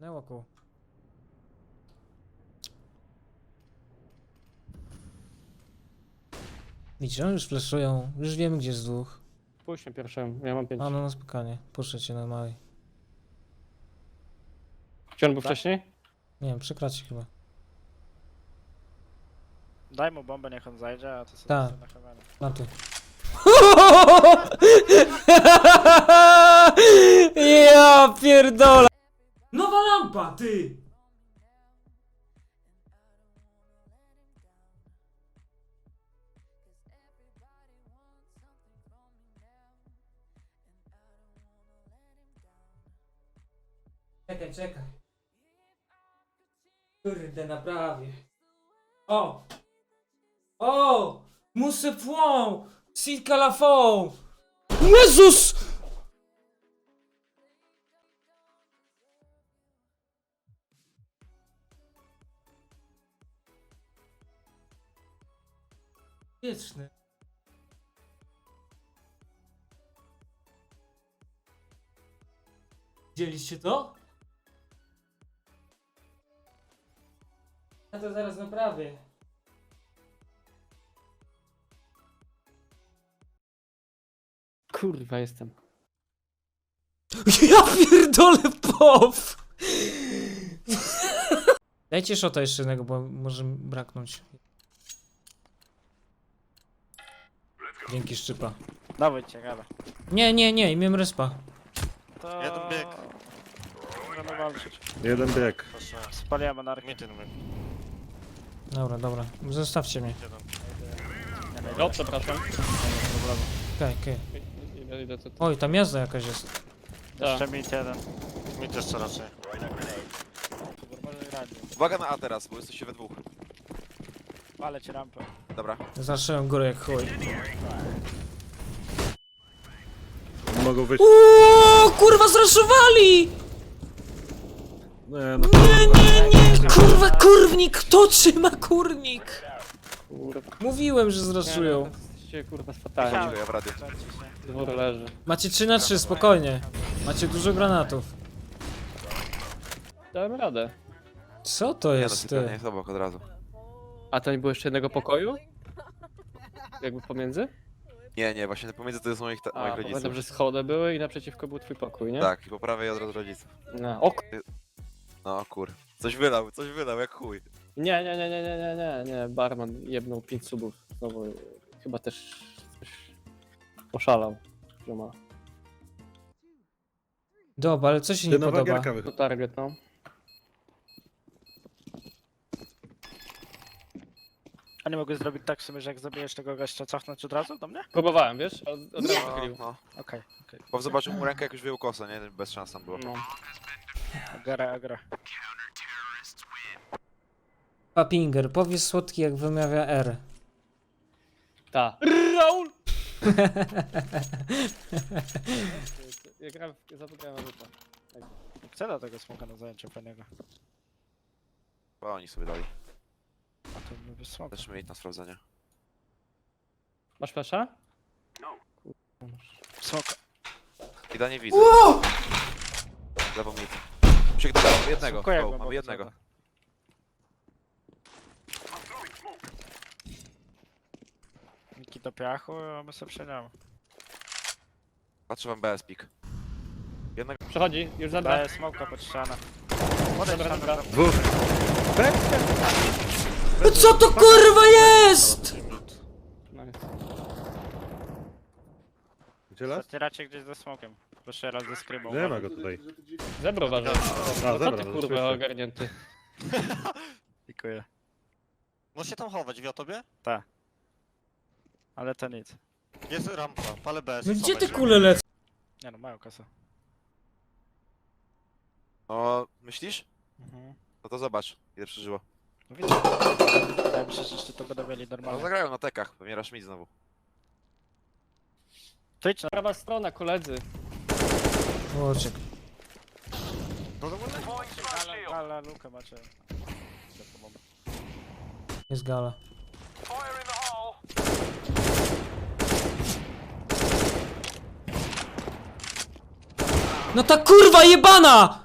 Na łoku. Widzicie, oni już flashują. Już wiemy gdzie jest dwóch. Pójdź na pierwszą, ja mam pięć. A no, no spokojnie. Puszczę cię na małej. Gdzie on był wcześniej? Nie wiem, przekracie chyba. Daj mu bombę, niech on zajdzie, a to sobie Tak. na kamerę. Na ty. ja pierdolę! Lampa, ty! Czekaj, czekaj. Kurde, naprawię. O! O! Muszę płą! Silka la! Jezus! Wieczny. Widzieliście to? Ja to zaraz naprawię. Kurwa jestem. Ja pierdolę pow! Dajcie szota jeszcze jednego, bo może braknąć. Dzięki szczypa. Dawaj cię, gada. Nie, nie, nie, imię respa. To... Jeden bieg. Możemy walczyć. Jeden bieg. Proszę. Spaliłem anarchię. Room. Dobra, dobra. Zostawcie mnie. Jeden. Nie, No, przepraszam. Okej, okej. Idę, Oj, tam jazda jakaś jest. Jeszcze mit jeden. Meet jeszcze raczej. Uwaga na A teraz, bo jesteście we dwóch. Palę ci rampę. Dobra. Zaszyłem górę jak chuj. Mogą wyjść. Uuu, kurwa, zraszowali! Nie, no Nie, nie, nie! Kurwa, kurwnik! Kto trzyma kurnik? kurwa. Mówiłem, że Nie, zraszują. no, Jesteście kurwa fatalni. Dziękuję, w radiu. Dwór leży. Macie 3 na 3, spokojnie. Macie dużo granatów. Dałem radę. Co to Nie no, jest, ty? jest obok od razu. A to nie było jeszcze jednego pokoju? Jakby pomiędzy? Nie, nie, właśnie pomiędzy to jest moich, ta- A, moich pamiętam, rodziców. że schody były i naprzeciwko był twój pokój, nie? Tak, i po prawej od razu rodziców. No. O, No kur. Coś wylał, coś wylał, jak chuj. nie, nie, nie, nie, nie, nie, nie, nie, barman jebnął 5 subów. Znowu y, chyba też coś poszalał. Zioma. Dobra, ale co się nie Ty nowa podoba? gierka To wychodzi. target, no. A nie mogę zrobić tak w sumie, że jak zabijesz tego gościa, cofnąć od razu do mnie? Próbowałem, wiesz? Od, od razu No, no. Okej, okej. Bo zobaczył mu rękę, jak już wyjął kosę, nie? Bez szans tam było. No. Agara, agara. Papinger, powiedz słodki jak wymawia R. Ta. Raul! ja grałem, w- zapomniałem rzuta. Chcę do tego smoka na zajęcie fajnego. Bo oni sobie dali to by wysłał. Też mieć na sprawdzenie. Masz flesza? Sok. Ida nie widzę. Lewą mid. Przygnę jednego. Szybko jak Go, mam głęboko jednego. trzeba. Do piachu, a my sobie przeniamy. Patrzę wam BS pik. Przechodzi, już za dwa. Daję smoka pod ścianę. Podejdź Dobra, tam, dobra. tam. Dwóch. No co to kurwa jest? Gdzie las? Zacieracie gdzieś ze smokiem. Proszę raz ze skrybą. Nie ma go tutaj. Zebro waży. A, No co zebra, ty no, kurwa ogarnięty? Dziękuję. Możesz się tam chować, wie o tobie? Ale to nic. Jest rampa, palę bez. No gdzie się. kule lecą? Nie no, mają kasę. No, myślisz? Mhm. No to zobacz, ile przeżyło. No. Wydaje mi się, że jeszcze to będą mieli No normalnie. zagrają na tekach, pewnie rush mid znowu. To idź na... Prawa strona, koledzy. Łoczek. No to może- Ale, ale lukę macie. Jest gala. No ta kurwa jebana!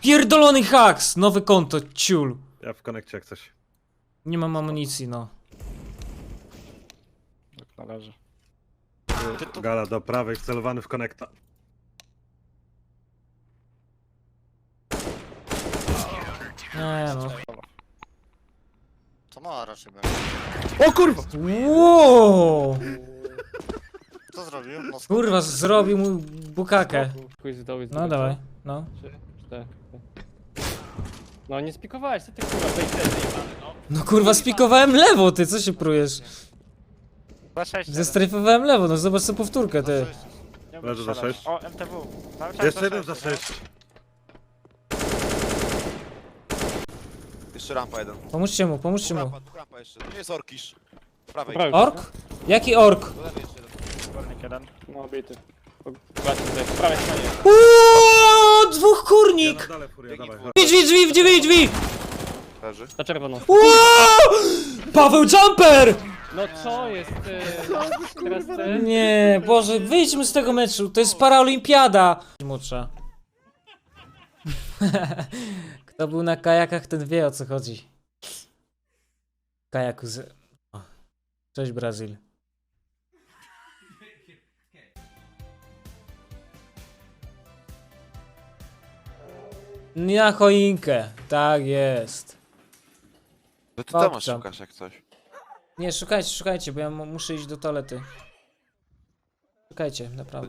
pierdolony haks! Nowe konto, ciul. Ja w konekcie jak coś. Nie mam amunicji, no. Tak należy. Ty. Gala do prawej, wcelowany w konekta. Nie no. To mała raczej będzie. O kurwa! Wow! Co zrobił? No? Kurwa, zrobił mu bukakę. Dołu, No dawaj, no. Trzy, cztery. No nie spikowałeś, co ty kurwa, zjebany, no. No kurwa, spikowałem lewo, ty, co się prujesz? Za 6. Zestrajfowałem lewo, no zobacz sobie powtórkę, ty. Leży za sześć. O, MTW. Cały czas Jeszcze jeden za sześć, 6. Jeszcze rampa jeden. Pomóżcie mu, pomóżcie mu. rampa, rampa jeszcze. To nie jest orkisz. Prawej. Ork? Jaki ork? Do lewej jeszcze jeden. No bity. Zobaczcie tutaj, w prawej stronie. Uuuu, dwóch kurnik! dole furia, dawaj. Drzwi, drzwi, drzwi, drzwi! Leży. Na czerwoną. Uuuu! Paweł Jumper! No co jest, ty? Teraz ty? Nie, Boże, wyjdźmy z tego meczu, to jest paraolimpiada! Młodsza. Kto był na kajakach, ten wie o co chodzi. Kajaku z... O. Cześć Brazil. Na choinkę, tak jest. To ty tam masz szukasz jak coś. Nie, szukajcie, szukajcie, bo ja mu- muszę iść do toalety. Szukajcie, To naprawdę. nie